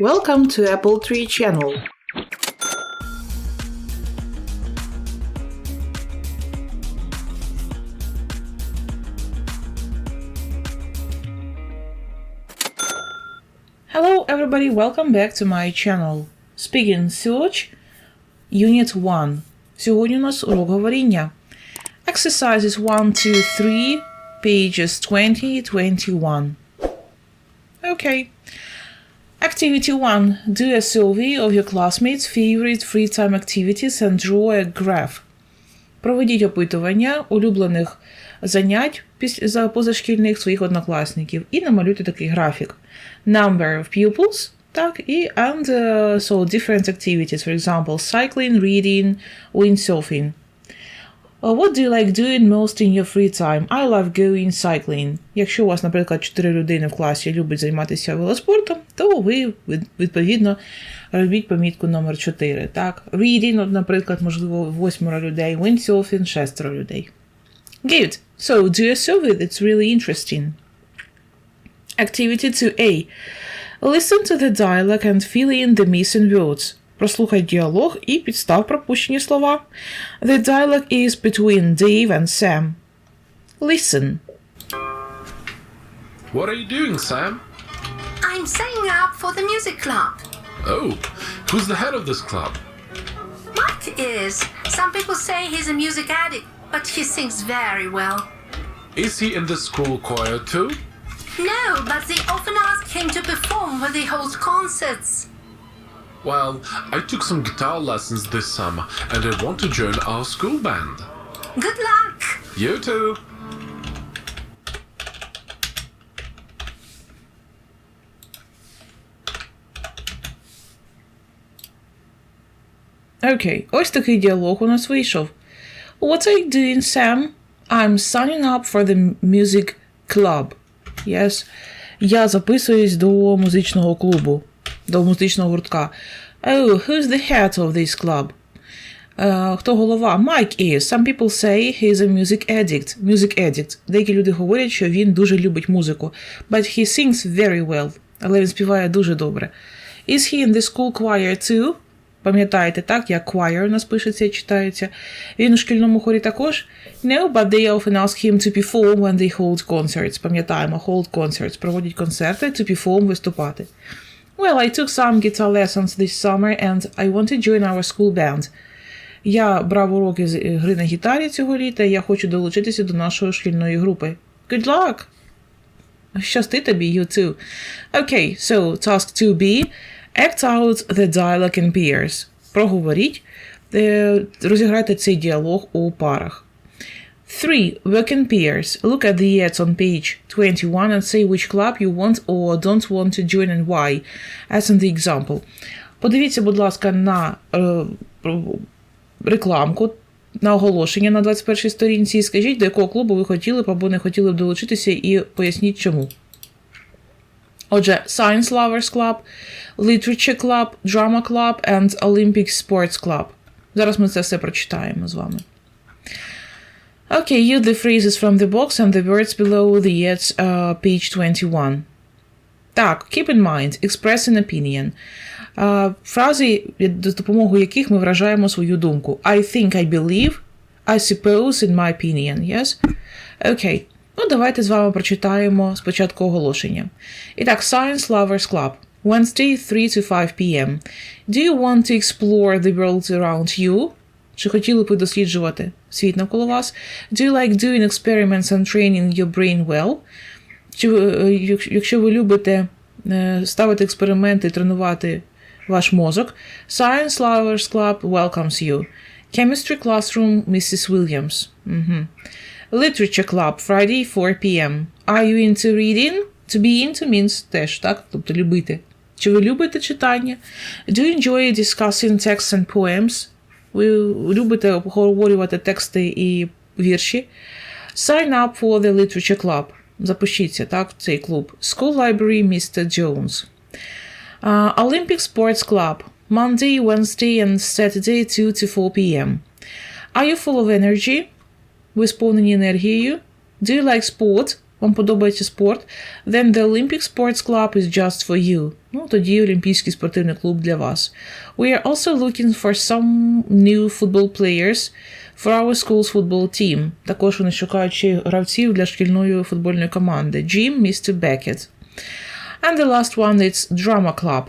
Welcome to Apple Tree Channel. Hello everybody, welcome back to my channel. Speaking Search, Unit 1. Сьогодні у нас урок говоріння. Exercises 1, 2, 3, pages 20, 21. Okay. Activity 1. Do a survey of your classmates' favorite free time activities and draw a graph. Проведіть опитування улюблених занять позашкільних своїх однокласників і намалюйте такий графік. Number of pupils, так, і and uh, so different activities, for example, cycling, reading, windsurfing. Uh, What do you like doing most in your free time? I love going cycling. Якщо у вас, наприклад, 4 людини в класі люблять займатися велоспортом, то ви від- відповідно робіть помітку номер 4. Так? Reading, от, наприклад, можливо, 8 людей, windsurfing, 6 людей. Good. So do a survey that's really interesting. Activity 2A. Listen to the dialogue and fill in the missing words. Прослухай діалог і підстав пропущені слова. The dialogue is between Dave and Sam. Listen. What are you doing, Sam? I'm signing up for the music club. Oh, who's the head of this club? Mike is. Some people say he's a music addict, but he sings very well. Is he in the school choir too? No, but they often ask him to perform when they hold concerts. Well, I took some guitar lessons this summer and I want to join our school band. Good luck! You too. Окей, ось такий діалог у нас вийшов. What are you doing, Sam? I'm signing up for the music club. Yes. Я записуюсь до музичного клубу, До музичного гуртка. Oh, who's the head of this club? Е, хто голова? Mike is. Some people say he's a music addict. Music addict. Деякі люди говорять, що він дуже любить музику. But he sings very well. Але він співає дуже добре. Is he in the school choir too? Пам'ятаєте, так, як choir у нас пишеться і читається. Він у шкільному хорі також. No, but they often ask him to perform when they hold concerts. Пам'ятаємо, hold concerts. Проводять концерти, to perform, виступати. Well, I took some guitar lessons this summer and I want to join our school band. Я брав уроки з гри на гітарі цього літа, і я хочу долучитися до нашої шкільної групи. Good luck! Щасти тобі, you too. Okay, so task 2B. Act out the dialogue in pairs. Проговоріть, е, розіграйте цей діалог у парах. 3. Work in pairs. Look at the ads on page 21 and say which club you want or don't want to join and why, as in the example. Подивіться, будь ласка, на е, рекламку, на оголошення на 21 сторінці і скажіть, до якого клубу ви хотіли б або не хотіли б долучитися, і поясніть чому. Отже, Science Lovers Club, Literature Club, Drama Club and Olympic Sports Club. Зараз ми це все прочитаємо з вами. Okay, use the phrases from the box and the words below the ads, uh, page 21. Так, keep in mind, express an opinion. Uh, фрази, з допомогою яких ми вражаємо свою думку. I think, I believe, I suppose, in my opinion, yes? Окей. Ну, давайте з вами прочитаємо спочатку оголошення. І так, Science Lovers Club. Wednesday, 3 to 5 p.m. Do you want to explore the world around you? Чи хотіли б ви досліджувати світ навколо вас? Do you like doing experiments and training your brain well? Чи е, якщо- ви любите е, ставити експерименти тренувати ваш мозок, Science Lovers Club welcomes you. Chemistry Classroom Mrs. Williams. Мгм. Literature Club Friday 4 p.m. Are you into reading? To be into means теж, так? Тобто любити. Чи ви любите читання? Do you enjoy discussing texts and poems? Ви любите обговорювати тексти і вірші? Sign up for the Literature Club. Запишіться, так, в цей клуб. School Library Mr. Jones. Uh, Olympic Sports Club. Monday, Wednesday and Saturday 2 to 4 p.m. Are you full of energy? Ви сповнені енергією? Do you like sport? Вам подобається спорт? Then the Olympic Sports Club is just for you. Ну, тоді Олімпійський спортивний клуб для вас. We are also looking for some new football players for our school's football team. Також вони шукають ще гравців для шкільної футбольної команди. Jim, Mr. Beckett. And the last one is Drama Club.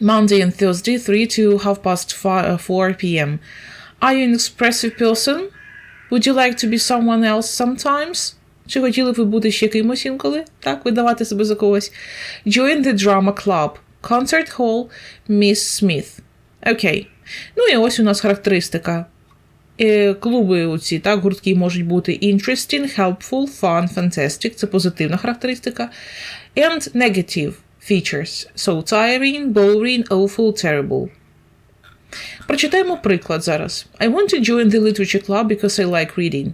Monday and Thursday, 3 to half past fi- uh, 4 p.m. Are you an expressive person? Would you like to be someone else sometimes? Чи хотіли б ви бути ще кимось інколи? Так, видавати себе за когось. Join the drama club. Concert hall, Miss Smith. Окей. Ну і ось у нас характеристика. Е, клуби оці, так, гуртки можуть бути interesting, helpful, fun, fantastic. Це позитивна характеристика. And negative features. So tiring, boring, awful, terrible. Прочитаємо приклад зараз. I want to join the literature club because I like reading.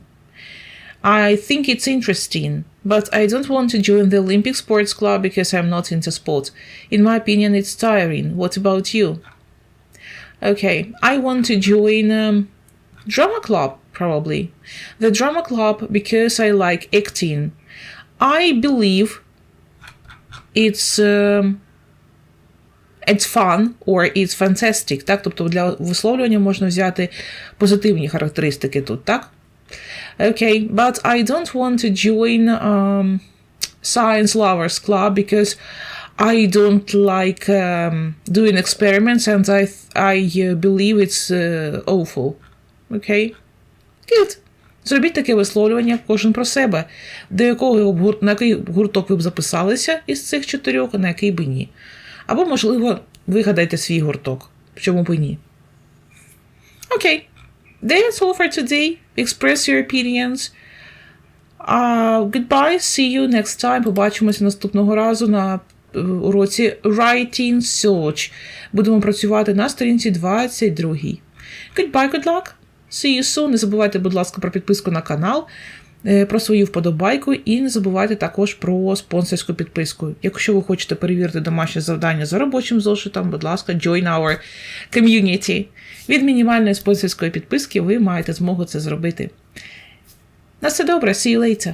I think it's interesting, but I don't want to join the Olympic Sports Club because I'm not into sport. In my opinion, it's tiring. What about you? Okay, I want to join um, drama club probably. The drama club because I like acting. I believe it's um, it's fun or it's fantastic. Так, тобто для висловлювання можна взяти позитивні характеристики тут, так? Okay, but I don't want to join um, science lovers club because I don't like um, doing experiments and I I uh, believe it's uh, awful. Okay? Good. Зробіть таке висловлювання кожен про себе, до якого на який гурток ви б записалися із цих чотирьох, а на який би ні. Або, можливо, вигадайте свій гурток. Чому б і ні? Окей. That's all for today. Express your opinions. Uh, goodbye. See you next time. Побачимося наступного разу на е, уроці Writing Search. Будемо працювати на сторінці 22. Goodbye, good luck. See you soon. Не забувайте, будь ласка, про підписку на канал, про свою вподобайку і не забувайте також про спонсорську підписку. Якщо ви хочете перевірити домашнє завдання за робочим зошитом, будь ласка, join our community. Від мінімальної спонсорської підписки ви маєте змогу це зробити. На все добре, see you later.